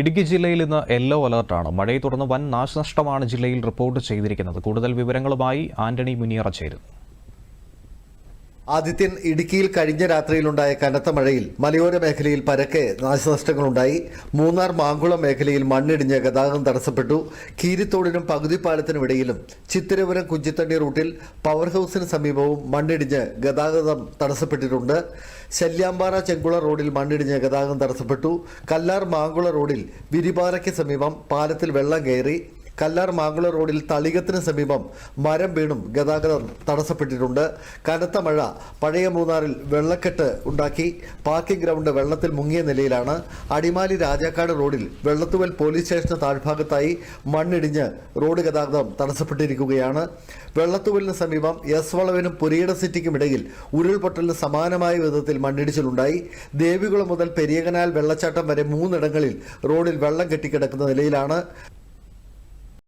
ഇടുക്കി ജില്ലയിൽ ഇന്ന് യെല്ലോ അലർട്ടാണ്. മഴയെ തുടർന്ന് വൻ നാശനഷ്ടമാണ് ജില്ലയിൽ റിപ്പോർട്ട് ചെയ്തിരിക്കുന്നത്. കൂടുതൽ വിവരങ്ങളുമായി ആന്റണി മുനിയറ ചേരുന്നു. ആദിത്യൻ ഇടുക്കിയിൽ കഴിഞ്ഞ രാത്രിയിലുണ്ടായ കനത്ത മഴയിൽ മലയോര മേഖലയിൽ പരക്കെ നാശനഷ്ടങ്ങളുണ്ടായി. മൂന്നാർ മാങ്കുളം മേഖലയിൽ മണ്ണിടിഞ്ഞ് ഗതാഗതം തടസ്സപ്പെട്ടു. കീരിത്തോടിനും പകുതിപ്പാലത്തിനും ഇടയിലും ചിത്തിരപുരം കുഞ്ചിത്തണ്ണി റൂട്ടിൽ പവർ ഹൗസിന് സമീപവും മണ്ണിടിഞ്ഞ് ഗതാഗതം തടസ്സപ്പെട്ടിട്ടുണ്ട്. ശല്യാമ്പാറ ചെങ്കുള റോഡിൽ മണ്ണിടിഞ്ഞ് ഗതാഗതം തടസ്സപ്പെട്ടു. കല്ലാർ മാങ്കുള റോഡിൽ വിരിപാറയ്ക്ക് സമീപം പാലത്തിൽ വെള്ളം കയറി. കല്ലാർ മാങ്കുള റോഡിൽ തളികത്തിന് സമീപം മരം വീണും ഗതാഗതം തടസ്സപ്പെട്ടിട്ടുണ്ട്. കനത്ത മഴ പഴയ മൂന്നാറിൽ വെള്ളക്കെട്ട് ഉണ്ടാക്കി. പാർക്കിംഗ് ഗ്രൗണ്ട് വെള്ളത്തിൽ മുങ്ങിയ നിലയിലാണ്. അടിമാലി രാജാക്കാട് റോഡിൽ വെള്ളത്തുവൽ പോലീസ് സ്റ്റേഷന് താഴ്ഭാഗത്തായി മണ്ണിടിഞ്ഞ് റോഡ് ഗതാഗതം തടസ്സപ്പെട്ടിരിക്കുകയാണ്. വെള്ളത്തുവലിന് സമീപം എസ് വളവിനും പുരിയിട സിറ്റിക്കും ഇടയിൽ ഉരുൾപൊട്ടലിന് സമാനമായ വിധത്തിൽ മണ്ണിടിച്ചിലുണ്ടായി. ദേവികുളം മുതൽ പെരിയകനാൽ വെള്ളച്ചാട്ടം വരെ മൂന്നിടങ്ങളിൽ റോഡിൽ വെള്ളം കെട്ടിക്കിടക്കുന്ന നിലയിലാണ്.